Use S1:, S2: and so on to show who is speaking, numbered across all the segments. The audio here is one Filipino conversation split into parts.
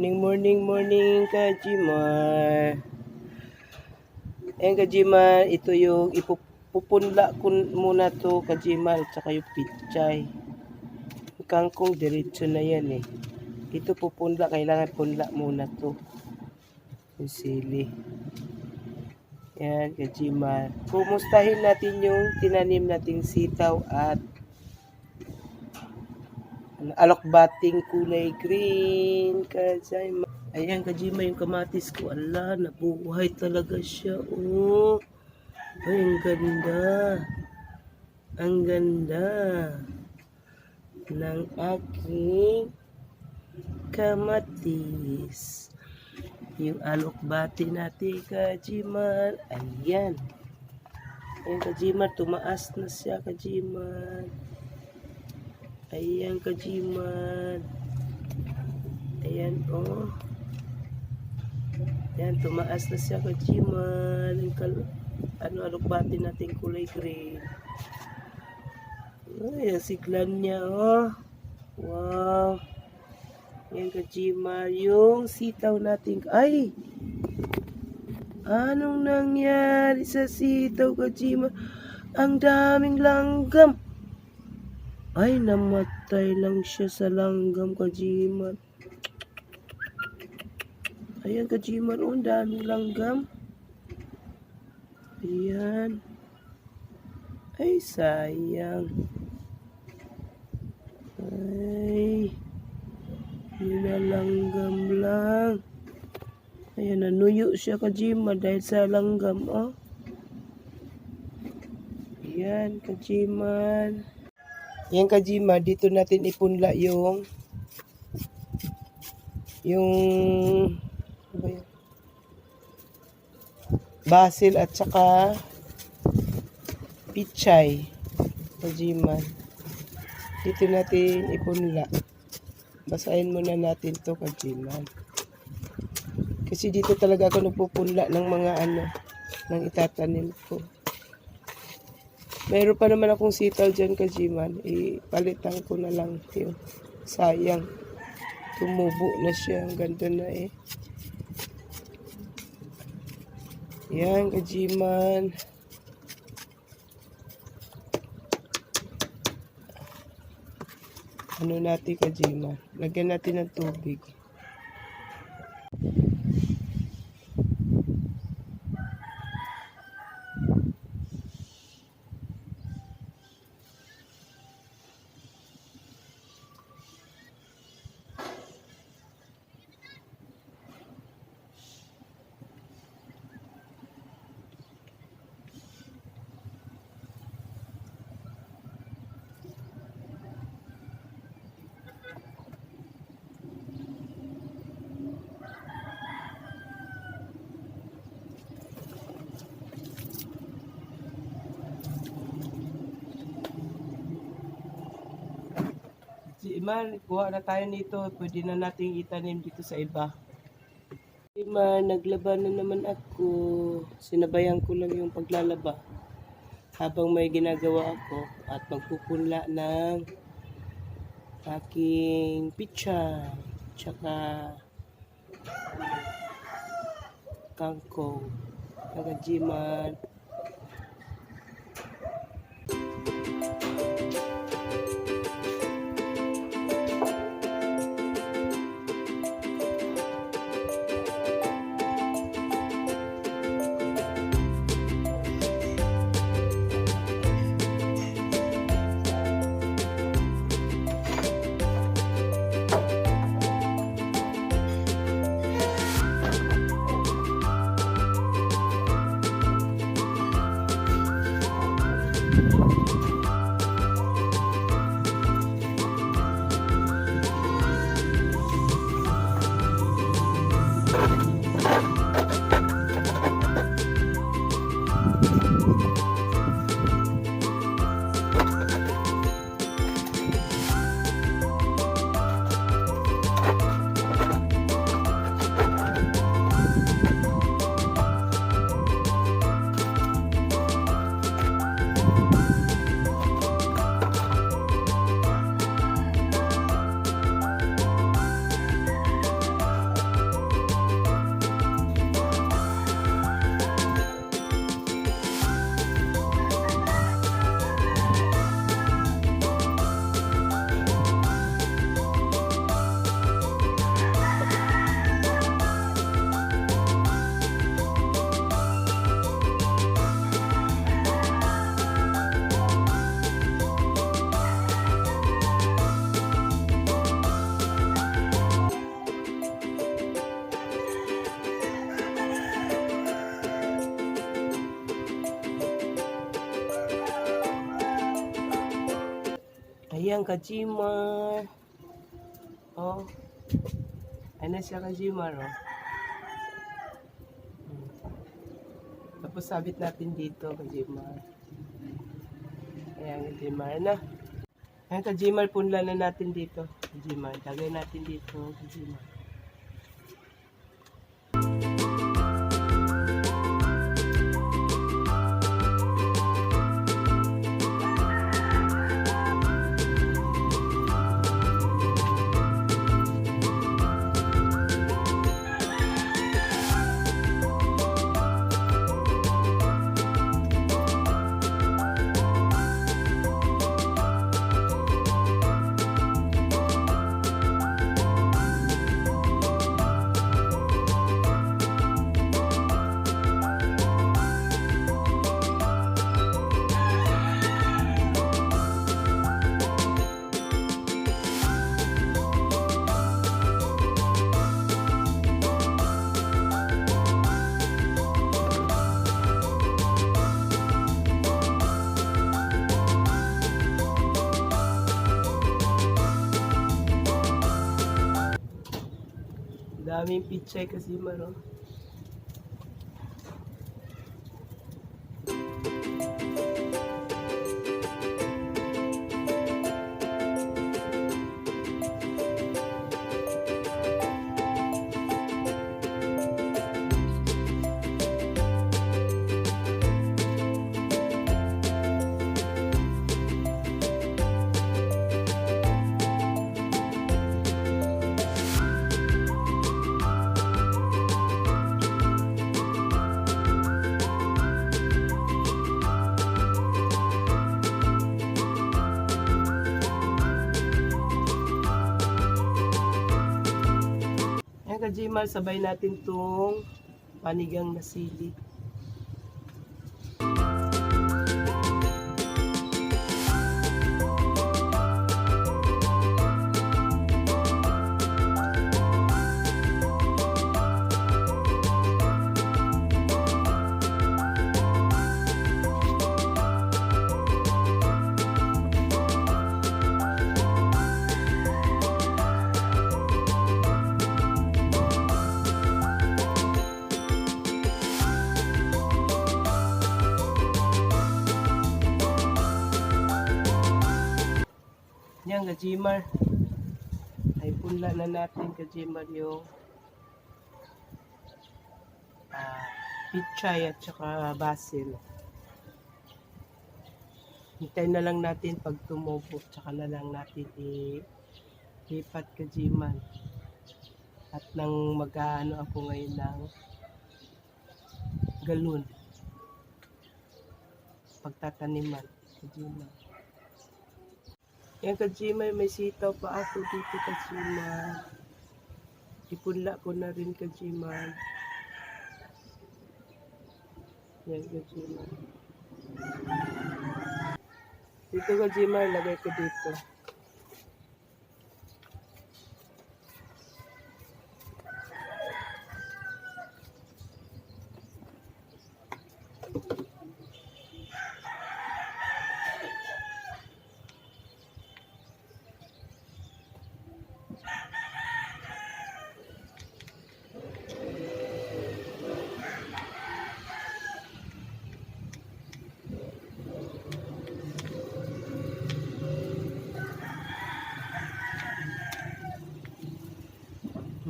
S1: Morning, morning, morning, Kajimar. Ayan, Kajimar, ito yung ipupunla ko muna to, Kajimar, at saka yung pichay. Kangkong, diretso na yan eh. Ito pupunla, kailangan punla muna to. Yung sili. Yan, Kajimar. Kumustahin natin yung tinanim nating sitaw at alokbating kulay green. Kajima. Ayan, Kajima, yung kamatis ko. Ala, nabuhay talaga siya. Oh. Ay, ang ganda. Ang ganda ng aking kamatis. Yung alokbati natin, Kajiman. Ayan. Ayan, Kajiman. Tumaas na siya, Kajiman. Ayan, Kajiman. Ayan, oh. Ayan, tumaas na siya. Yung kal ano, alokbati natin kulay green. Ay, ang siglan niya, oh. Wow. Ayan, Kajima. Yung sitaw natin. Ay! Anong nangyari sa sitaw, Kajima? Ang daming langgam. Ay, namatay lang siya sa langgam, Kajima. Ayan, Kajima. Oh, daming langgam. Ayan. Ay, sayang. Ay. Nilalanggam lang. Ayan, nanuyo siya kajima dahil sa langgam, oh. Ayan, kajiman. Ayan, kajima, dito natin ipunla yung yung ano ba yan? basil at saka pichay. Kajiman. Dito natin ipunla. Basahin muna natin to kajiman. Kasi dito talaga ako nagpupunla ng mga ano, ng itatanim ko. Meron pa naman akong sitaw dyan kajiman. Ipalitan ko na lang yun. Sayang. Tumubo na siya. Ang ganda na eh. Yan kajiman. ano natin kajima. Lagyan natin ng tubig. Si Iman, kuha na tayo nito. Pwede na nating itanim dito sa iba. Iman, naglaban na naman ako. Sinabayan ko lang yung paglalaba. Habang may ginagawa ako at magpupunla ng aking pizza. Tsaka kangkong. Nagajiman. Yan, Kajimar. Oh. Ano siya, Kajimar, oh. Hmm. Tapos sabit natin dito, Kajimar. Ayan, Kajimar na. Ayan, Kajimar, punla na natin dito. Kajimar, lagay natin dito, Kajimar. Daming pichay kasi maro. Ayan ka Jimal, sabay natin tong panigang na sili. Yan ka Jimar. Ay punla na natin ka Jimar yung ah, pichay at saka basil. Hintayin na lang natin pag tumubo, tsaka na lang natin i lipat ka Jiman. At nang mag-ano ako ngayon ng galon. Pagtataniman ka Yan Kajima, may sitaw pa ako dito Kajima. Ipunla ko na rin Kajima. Yan Kajima. Dito Kajima, lagay ko dito.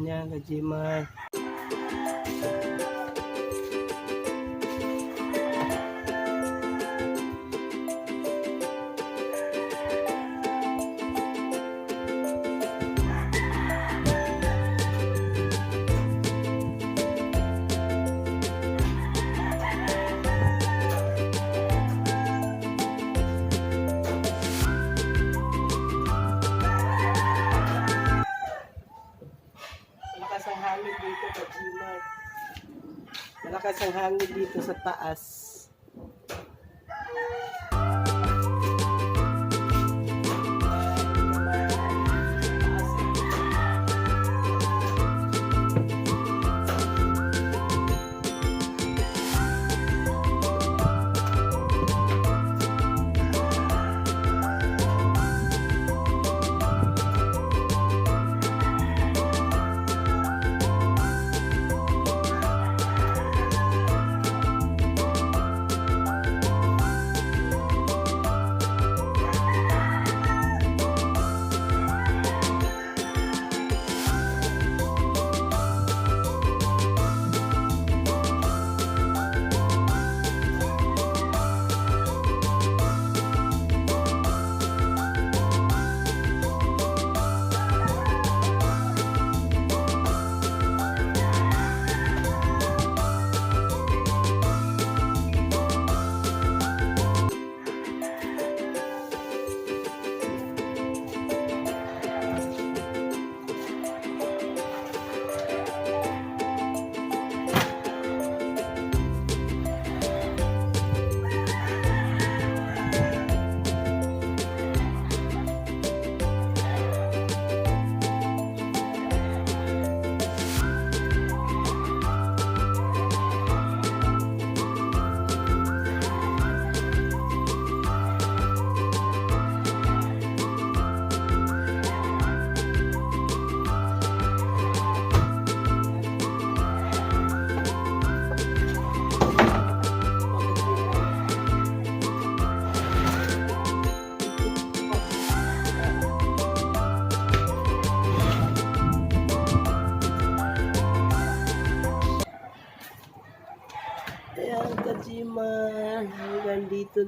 S1: Yan Kajima. Ang hangin dito sa taas.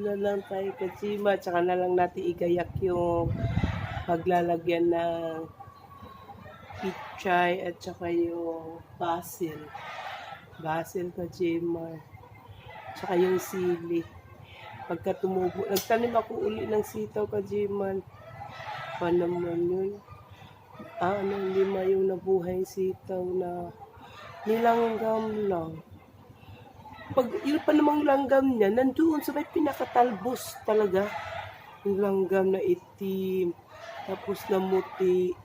S1: Na lang tayo kajima. Tsaka na lang natin igayak yung paglalagyan ng pichay at saka yung basil. Basil kajima. Tsaka yung sili. Pagka tumubo. Nagtanim ako uli ng sitaw kajiman. Pa naman yun. Ah, ano, lima yung nabuhay sitaw na nilanggam lang. Pag yun pa namang langgam niya, nandoon sa may pinakatalbos talaga. Yung langgam na itim, tapos namuti.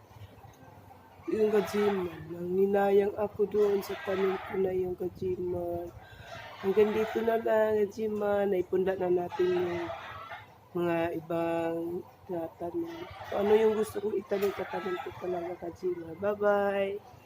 S1: Yung gajiman, nang ninayang ako doon sa tanim ko na yung gajiman. Hanggang dito na lang, gajiman. Naipunda na natin yung mga ibang na tanim. Kung ano yung gusto kong itanim, katanim ko talaga, gajiman. Bye-bye!